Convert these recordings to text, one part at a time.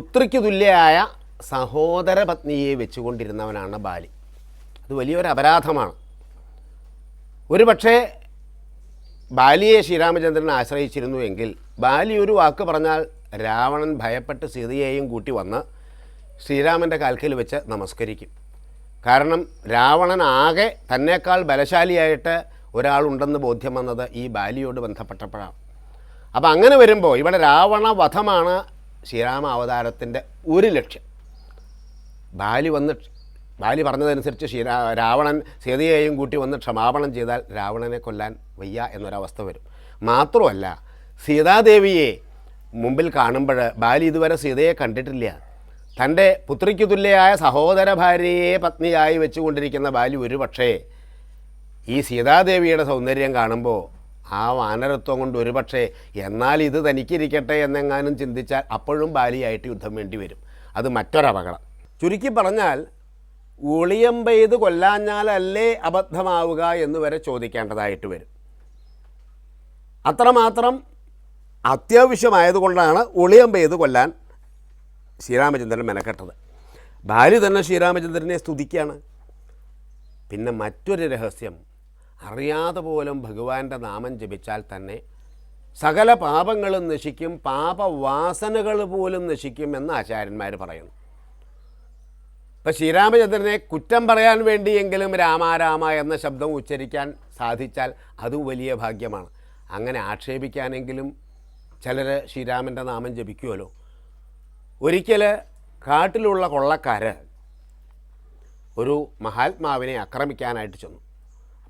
പുത്രിക്ക് തുല്യയായ സഹോദര പത്നിയെ വെച്ചുകൊണ്ടിരുന്നവനാണ് ബാലി. അത് വലിയൊരു അപരാധമാണ്. ഒരു പക്ഷേ ബാലിയെ ശ്രീരാമചന്ദ്രൻ ആശ്രയിച്ചിരുന്നു എങ്കിൽ ബാലി ഒരു വാക്ക് പറഞ്ഞാൽ രാവണൻ ഭയപ്പെട്ട് സീതയെയും കൂട്ടി വന്ന് ശ്രീരാമന്റെ കാൽക്കൽ വെച്ച് നമസ്കരിക്കും. കാരണം രാവണൻ ആകെ തന്നേക്കാൾ ബലശാലിയായിട്ട് ഒരാളുണ്ടെന്ന് ബോധ്യം വന്നത് ഈ ബാലിയോട് ബന്ധപ്പെട്ടപ്പോഴാണ്. അപ്പോൾ അങ്ങനെ വരുമ്പോൾ ഇവിടെ രാവണ വധമാണ് ശ്രീരാമ അവതാരത്തിന്റെ ഒരു ലക്ഷ്യം. ബാലി വന്ന് ബാലി പറഞ്ഞതനുസരിച്ച് ശ്രീരാ രാവണൻ സീതയെയും കൂട്ടി വന്ന് ക്ഷമാപണം ചെയ്താൽ രാവണനെ കൊല്ലാൻ വയ്യ എന്നൊരവസ്ഥ വരും. മാത്രമല്ല സീതാദേവിയെ മുമ്പിൽ കാണുമ്പോൾ ബാലി ഇതുവരെ സീതയെ കണ്ടിട്ടില്ല. തന്റെ പുത്രിക്ക് തുല്യയായ സഹോദര ഭാര്യയെ പത്നിയായി വെച്ചുകൊണ്ടിരിക്കുന്ന ബാലി ഒരു പക്ഷേ ഈ സീതാദേവിയുടെ സൗന്ദര്യം കാണുമ്പോൾ ആ വാനരത്വം കൊണ്ട് ഒരുപക്ഷേ എന്നാൽ ഇത് തനിക്കിരിക്കട്ടെ എന്നെങ്ങാനും ചിന്തിച്ചാൽ അപ്പോഴും ബാലിയായിട്ട് യുദ്ധം വേണ്ടി വരും. അത് മറ്റൊരപകടം. ചുരുക്കി പറഞ്ഞാൽ ഒളിയം പെയ്ത് കൊല്ലാഞ്ഞാലല്ലേ അബദ്ധമാവുക എന്ന് വരെ ചോദിക്കേണ്ടതായിട്ട് വരും. അത്രമാത്രം അത്യാവശ്യമായതുകൊണ്ടാണ് ഒളിയം പെയ്ത് കൊല്ലാൻ ശ്രീരാമചന്ദ്രൻ മെനക്കെട്ടത്. ബാലി തന്നെ ശ്രീരാമചന്ദ്രനെ സ്തുതിക്കുകയാണ്. പിന്നെ മറ്റൊരു രഹസ്യം. അറിയാതെ പോലും ഭഗവാന്റെ നാമം ജപിച്ചാൽ തന്നെ സകല പാപങ്ങളും നശിക്കും പാപവാസനകൾ പോലും നശിക്കും എന്ന് ആചാര്യന്മാർ പറയുന്നു. ഇപ്പം ശ്രീരാമചന്ദ്രനെ കുറ്റം പറയാൻ വേണ്ടിയെങ്കിലും രാമാരാമ രാമ എന്ന ശബ്ദം ഉച്ചരിക്കാൻ സാധിച്ചാൽ അതും വലിയ ഭാഗ്യമാണ്. അങ്ങനെ ആക്ഷേപിക്കാനെങ്കിലും ചിലർ ശ്രീരാമന്റെ നാമം ജപിക്കുമല്ലോ ഒരിക്കൽ കാട്ടിലുള്ള കൊള്ളക്കാർ ഒരു മഹാത്മാവിനെ ആക്രമിക്കാനായിട്ട് ചെന്നു.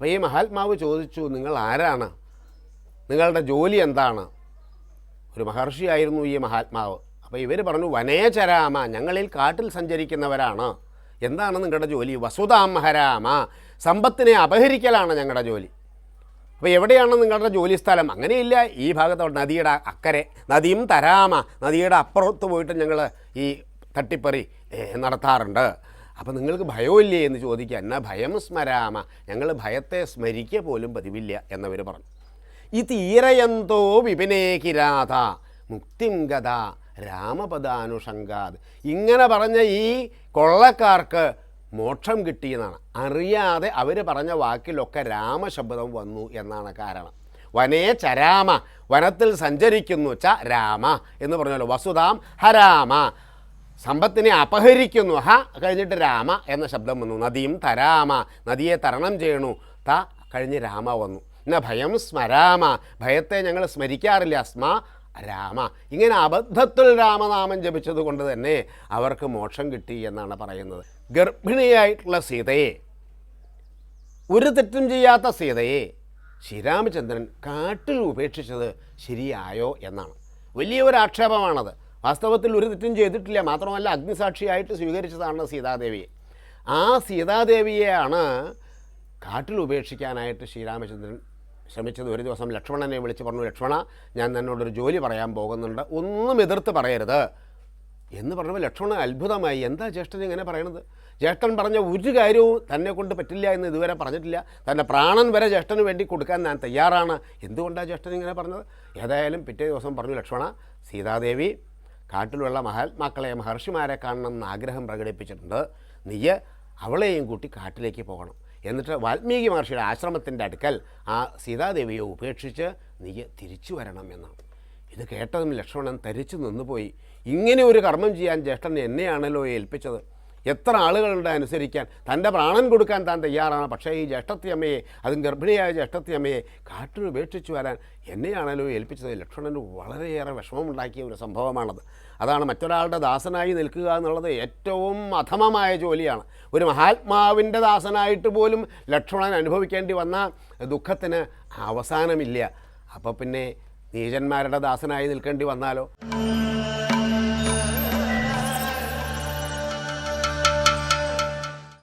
അപ്പോൾ ഈ മഹാത്മാവ് ചോദിച്ചു നിങ്ങൾ ആരാണ്? നിങ്ങളുടെ ജോലി എന്താണ്? ഒരു മഹർഷിയായിരുന്നു ഈ മഹാത്മാവ്. അപ്പോൾ ഇവർ പറഞ്ഞു വനേചരാമ ഞങ്ങളിൽ കാട്ടിൽ സഞ്ചരിക്കുന്നവരാണ്. എന്താണ് നിങ്ങളുടെ ജോലി? വസുതാം മഹരാമ സമ്പത്തിനെ അപഹരിക്കലാണ് ഞങ്ങളുടെ ജോലി. അപ്പോൾ എവിടെയാണ് നിങ്ങളുടെ ജോലി സ്ഥലം അങ്ങനെയില്ല. ഈ ഭാഗത്തോട്ട് നദിയുടെ അക്കരെ നദിയും തരാമ നദിയുടെ അപ്പുറത്ത് പോയിട്ട് ഞങ്ങൾ ഈ തട്ടിപ്പറി നടത്താറുണ്ട്. അപ്പോൾ നിങ്ങൾക്ക് ഭയമില്ലേ എന്ന് ചോദിക്കുക. എന്നാ ഭയം സ്മരാമ. ഞങ്ങൾ ഭയത്തെ സ്മരിക്കുക പോലും പതിവില്ല എന്നവർ പറഞ്ഞു. ഈ തീരയന്തോ വിപിനേ കിരാത മുക്തിം ഗത രാമപദാനുഷങ്കാത് ഇങ്ങനെ പറഞ്ഞ ഈ കൊള്ളക്കാർക്ക് മോക്ഷം കിട്ടിയെന്നാണ്. അറിയാതെ അവർ പറഞ്ഞ വാക്കിലൊക്കെ രാമശബ്ദം വന്നു എന്നാണ് കാരണം. വനേ ചരാമ. വനത്തിൽ സഞ്ചരിക്കുന്നു ച രാമ എന്ന് പറഞ്ഞല്ലോ. വസുതാം ഹരാമ. സമ്പത്തിനെ അപഹരിക്കുന്നു. ഹ കഴിഞ്ഞിട്ട് രാമ എന്ന ശബ്ദം വന്നു. നദിയും തരാമ നദിയെ തരണം ചെയ്യണു. ത കഴിഞ്ഞ് രാമ വന്നു. എന്ന ഭയം സ്മരാമ. ഭയത്തെ ഞങ്ങൾ സ്മരിക്കാറില്ല. സ്മ രാമ. ഇങ്ങനെ അബദ്ധത്തിൽ രാമനാമം ജപിച്ചത് കൊണ്ട് തന്നെ അവർക്ക് മോക്ഷം കിട്ടി എന്നാണ് പറയുന്നത്. ഗർഭിണിയായിട്ടുള്ള സീതയെ ഒരു തെറ്റും ചെയ്യാത്ത സീതയെ ശ്രീരാമചന്ദ്രൻ കാട്ടിൽ ഉപേക്ഷിച്ചത് ശരിയായോ എന്നാണ്. വലിയ ഒരു ആക്ഷേപമാണത്. വാസ്തവത്തിൽ ഒരു തെറ്റും ചെയ്തിട്ടില്ല. മാത്രമല്ല അഗ്നിസാക്ഷിയായിട്ട് സ്വീകരിച്ചതാണ് സീതാദേവിയെ. ആ സീതാദേവിയെയാണ് കാട്ടിൽ ഉപേക്ഷിക്കാനായിട്ട് ശ്രീരാമചന്ദ്രൻ ശ്രമിച്ചത്. ഒരു ദിവസം ലക്ഷ്മണനെ വിളിച്ച് പറഞ്ഞു ലക്ഷ്മണ ഞാൻ നിന്നോടൊരു ജോലി പറയാൻ പോകുന്നുണ്ട്. ഒന്നും എതിർത്ത് പറയരുത്. എന്ന് പറഞ്ഞപ്പോൾ ലക്ഷ്മണൻ അത്ഭുതമായി എന്താ ജ്യേഷ്ഠൻ ഇങ്ങനെ പറയണത്? ജ്യേഷ്ഠൻ പറഞ്ഞ ഒരു കാര്യവും തന്നെ കൊണ്ട് പറ്റില്ല എന്ന് ഇതുവരെ പറഞ്ഞിട്ടില്ല. തന്റെ പ്രാണൻ വരെ ജ്യേഷ്ഠന് വേണ്ടി കൊടുക്കാൻ ഞാൻ തയ്യാറാണ്. എന്തുകൊണ്ടാണ് ജ്യേഷ്ഠൻ ഇങ്ങനെ പറഞ്ഞത്? ഏതായാലും പിറ്റേ ദിവസം പറഞ്ഞു ലക്ഷ്മണ സീതാദേവി കാട്ടിലുള്ള മഹാത്മാക്കളെ മഹർഷിമാരെ കാണണം കാണണമെന്ന് ആഗ്രഹം പ്രകടിപ്പിച്ചിട്ടുണ്ട്. നീ അവളെയും കൂട്ടി കാട്ടിലേക്ക് പോകണം. എന്നിട്ട് വാൽമീകി മഹർഷിയുടെ ആശ്രമത്തിന്റെ അടുക്കൽ ആ സീതാദേവിയെ ഉപേക്ഷിച്ച് നീ തിരിച്ചു വരണം എന്നാണ്. ഇത് കേട്ടതും ലക്ഷ്മണൻ തരിച്ചു നിന്നുപോയി. ഇങ്ങനെ ഒരു കർമ്മം ചെയ്യാൻ ജ്യേഷ്ഠൻ എന്നെയാണല്ലോ ഏൽപ്പിച്ചത്. എത്ര ആളുകളുടെ അനുസരിക്കാൻ തന്റെ പ്രാണൻ കൊടുക്കാൻ താൻ തയ്യാറാണ്. പക്ഷേ ഈ ജ്യേഷ്ഠത്തിയമ്മയെ അതും ഗർഭിണിയായ ജ്യേഷ്ഠത്തിയമ്മയെ കാട്ടിൽ ഉപേക്ഷിച്ചു വരാൻ എന്നെയാണല്ലോ ഏൽപ്പിച്ചത്. ലക്ഷ്മണന് വളരെയേറെ വിഷമമുണ്ടാക്കിയ ഒരു സംഭവമാണത്. അതാണ് മറ്റൊരാളുടെ ദാസനായി നിൽക്കുക എന്നുള്ളത് ഏറ്റവും അധമമായ ജോലിയാണ്. ഒരു മഹാത്മാവിന്റെ ദാസനായിട്ട് പോലും ലക്ഷ്മണൻ അനുഭവിക്കേണ്ടി വന്ന ദുഃഖത്തിന് അവസാനമില്ല. അപ്പോൾ പിന്നെ നീചന്മാരുടെ ദാസനായി നിൽക്കേണ്ടി വന്നാലോ?